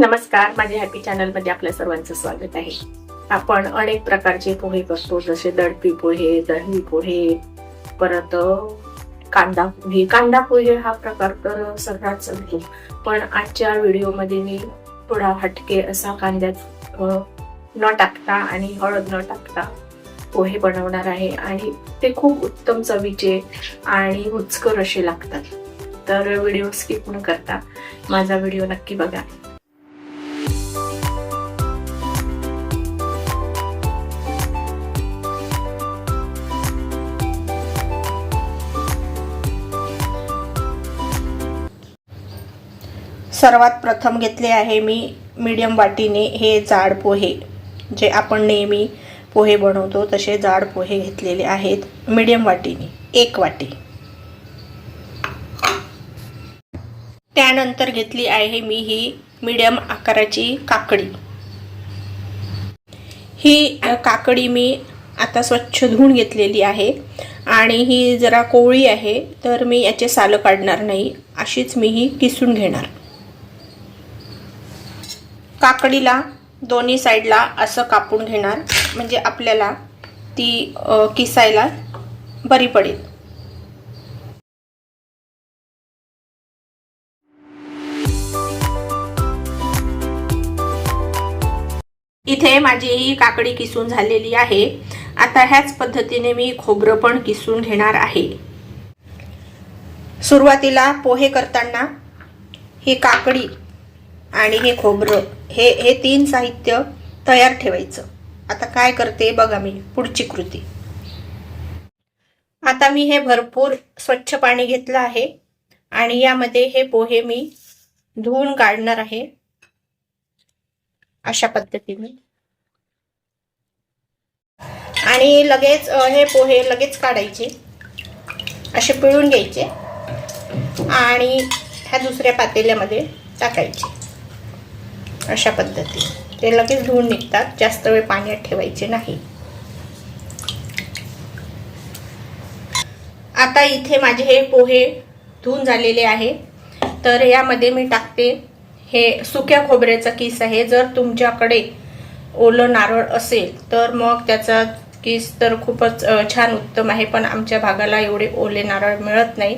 नमस्कार माझ्या हॅपी चॅनलमध्ये आपल्या सर्वांचं स्वागत आहे. आपण अनेक प्रकारचे पोहे करतो जसे दडपी पोहे दही पोहे परत कांदा पोहे. कांदा पोहे हा प्रकार तर सर्रात चालतो पण आजच्या व्हिडिओमध्ये मी थोडा हटके असा कांद्यात न टाकता आणि हळद न टाकता पोहे बनवणार आहे आणि ते खूप उत्तम चवीचे आणि उचकर असे लागतात. तर व्हिडिओ स्किप न करता माझा व्हिडिओ नक्की बघा. सर्वात प्रथम घेतले आहे मी मीडियम वाटीने हे जाड पोहे जे आपण नेहमी पोहे बनवतो तसे जाड पोहे घेतलेले आहेत मीडियम वाटीने एक वाटी. त्यानंतर घेतली आहे मी ही मीडियम आकाराची काकडी. ही काकडी मी आता स्वच्छ धुवून घेतलेली आहे आणि ही जरा कोवळी आहे तर मी याचे सालं काढणार नाही अशीच मी ही किसून घेणार. काकडीला दोन्ही साईडला असं कापून घेणार. म्हणजे आपल्याला ती किसायला बरी पडेल. इथे माझी ही काकडी किसून झालेली आहे. आता ह्याच पद्धतीने मी खोबरं पण किसून घेणार आहे. सुरुवातीला पोहे करताना ही काकडी आणि हे खोबरं हे हे तीन साहित्य तयार ठेवायचं. आता काय करते बघा मी पुढची कृती. आता मी हे भरपूर स्वच्छ पाणी घेतलं आहे आणि यामध्ये हे पोहे मी धुवून काढणार आहे. अशा पद्धतीने. आणि लगेच हे पोहे लगेच काढायचे. असे पिळून घ्यायचे. आणि ह्या दुसऱ्या पातेल्यामध्ये टाकायचे. अशा पद्धतीने. ते लगेच धुवून निघतात. जास्त वेळ पाण्यात ठेवायचे नाही. आता इथे माझे हे पोहे धुवून झालेले आहे. तर यामध्ये मी टाकते हे सुक्या खोबऱ्याचा किस आहे. जर तुमच्याकडे ओलं नारळ असेल तर मग त्याचा किस तर खूपच छान उत्तम आहे. पण आमच्या भागाला एवढे ओले नारळ मिळत नाही.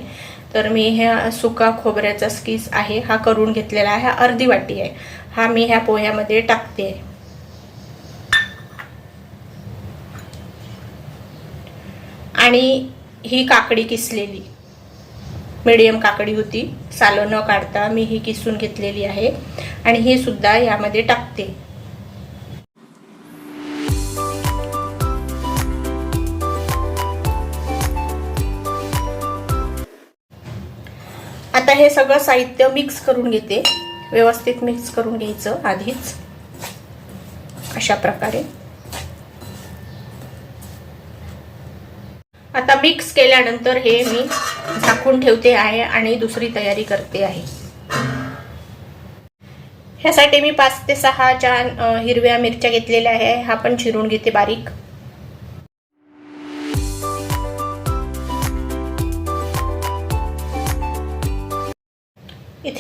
तर मी ह्या सुका खोबऱ्याचा स्किस आहे हा करून घेतलेला आहे हा अर्धी वाटी आहे. हा मी ह्या पोह्यामध्ये टाकते. आणि ही काकडी किसलेली. मीडियम काकडी होती. सालं न काढता मी ही किसून घेतलेली आहे. आणि हे सुद्धा यामध्ये टाकते. आता हे सगळं साहित्य मिक्स करून घेते. व्यवस्थित मिक्स करून घ्यायचं आधीच. अशा प्रकारे. आता मिक्स केल्यानंतर हे मी झाकून ठेवते आहे आणि दुसरी तयारी करते आहे. ह्यासाठी मी पाच ते सहा छान हिरव्या मिरच्या घेतलेल्या आहे हा पण चिरून घेते बारीक.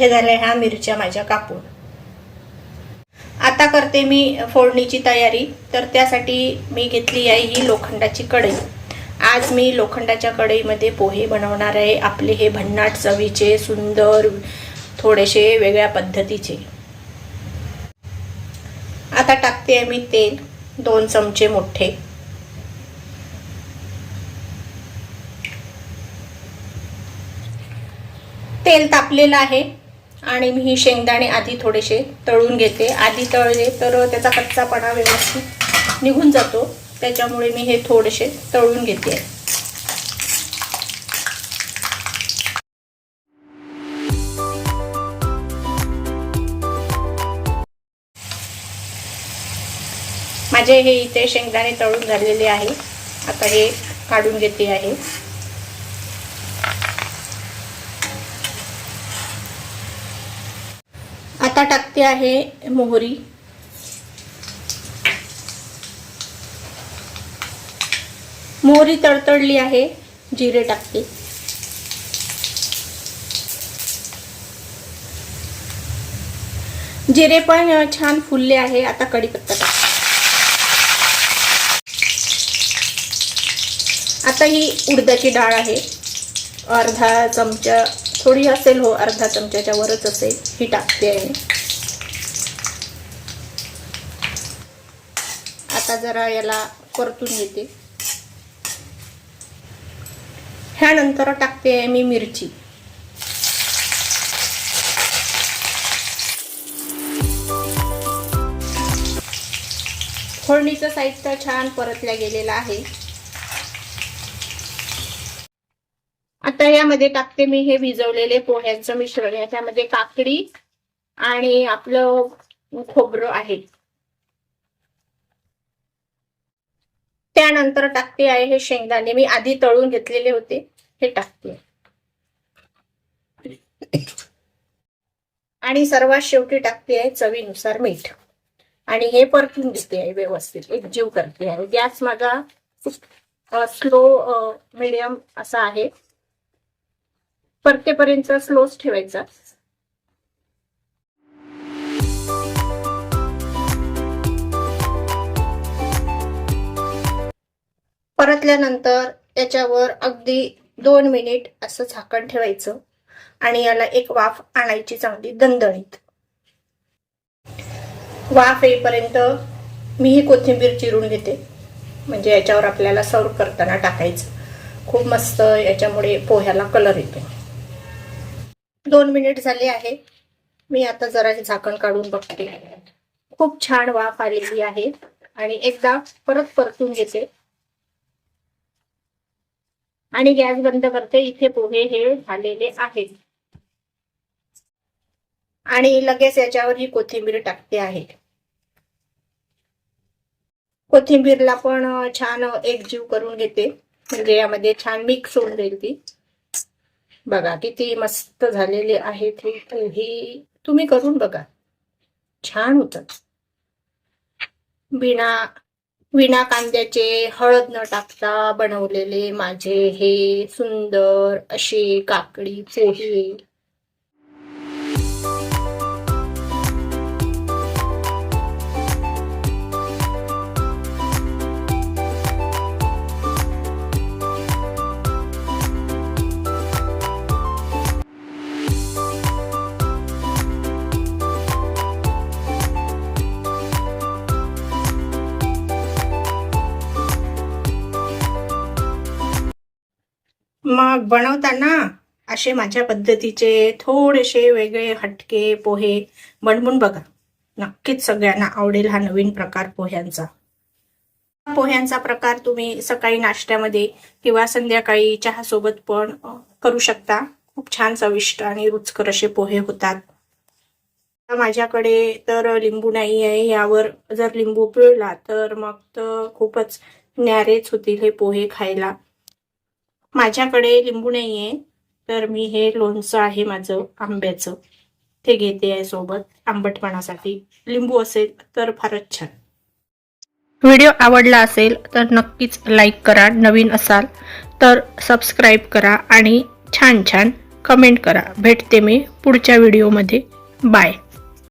इथे झाल्या ह्या मिरच्या माझ्या कापून. आता करते मी फोडणीची तयारी. तर त्यासाठी मी घेतली आहे ही लोखंडाची कढई. आज मी लोखंडाच्या कढईमध्ये पोहे बनवणार आहे. आपले हे भन्नाट चवीचे सुंदर थोडेसे वेगळ्या पद्धतीचे. आता टाकते आहे मी तेल दोन चमचे मोठे. तेल तापलेलं आहे. आणि मी ही शेंगदाणे आधी थोडेसे तळून घेते. आधी तळले तर त्याचा कच्चापणा व्यवस्थित निघून जातो. त्याच्यामुळे मी हे थोडेसे तळून घेते. माझे हे इथे शेंगदाणे तळून झालेले आहे. आता हे काढून घेते आहे. आता टाकते आहे मोहरी. मोहरी तडतडली आहे जिरे टाकते. जिरे पण छान फुलले आहे आता कढीपत्ता टाकते. आता ही उडदाची डाळ आहे. अर्धा चमचा थोडी असेल हो अर्धा चमच्याच्या वरच असेल ही टाकते आहे. आता जरा याला परतून घेते ह्यानंतर टाकते आहे मी मिरची. फोडणीचं साहित्य छान परतल्या गेलेलं आहे. आता यामध्ये टाकते मी हे भिजवलेले पोह्यांचं मिश्रण. याच्यामध्ये काकडी आणि आपलं खोबरं आहे. त्यानंतर टाकते आहे हे शेंगदाणे. मी आधी तळून घेतलेले होते. हे टाकते. आणि सर्वात शेवटी टाकते आहे चवीनुसार मीठ. आणि हे परतून घेते आहे व्यवस्थित. एक जीव करते आहे. गॅस माझा स्लो मिडियम असा आहे. परतेपर्यंत स्लोच ठेवायचा. घातल्यानंतर त्याच्यावर अगदी दोन मिनिट असं झाकण ठेवायचं आणि याला एक वाफ आणायची चांगली दणदणीत. वाफ येईपर्यंत मी ही कोथिंबीर चिरून घेते. म्हणजे याच्यावर आपल्याला सर्व करताना टाकायचं. खूप मस्त याच्यामुळे पोह्याला कलर येतो. दोन मिनिट झाले आहे. मी आता जरा झाकण काढून बघते. खूप छान वाफ आलेली आहे. आणि एकदा परत परतून घेते. आणि गॅस बंद करते. इथे पोहे हे झालेले आहेत. आणि लगेच याच्यावर ही कोथिंबीर टाकते आहे. कोथिंबीरला पण छान एकजीव करून घेते. म्हणजे यामध्ये छान मिक्स होऊन जाईल ती. बघा किती मस्त झालेली आहेत ही तुम्ही करून बघा. छान होतात बिना विना कांद्याचे हळद न टाकता बनवलेले माझे हे सुंदर असे काकडी पोहे. मग बनवताना असे माझ्या पद्धतीचे थोडेसे वेगळे हटके पोहे बनवून बघा. नक्कीच सगळ्यांना आवडेल हा नवीन प्रकार पोह्यांचा. पोह्यांचा प्रकार तुम्ही सकाळी नाश्त्यामध्ये किंवा संध्याकाळी चहासोबत पण करू शकता. खूप छान चविष्ट आणि रुचकर असे पोहे होतात. माझ्याकडे तर लिंबू नाही आहे. यावर जर लिंबू पिळला तर मग तर खूपच न्यारेच होतील हे पोहे खायला. माझ्याकडे लिंबू नाही आहे तर मी हे लोणचं आहे माझं आंब्याचं. ते घेते आहे सोबत आंबटपणासाठी. लिंबू असेल तर फारच छान. व्हिडिओ आवडला असेल तर नक्कीच लाईक करा नवीन असाल तर सबस्क्राईब करा आणि छान छान कमेंट करा. भेटते मी पुढच्या व्हिडिओमध्ये. बाय.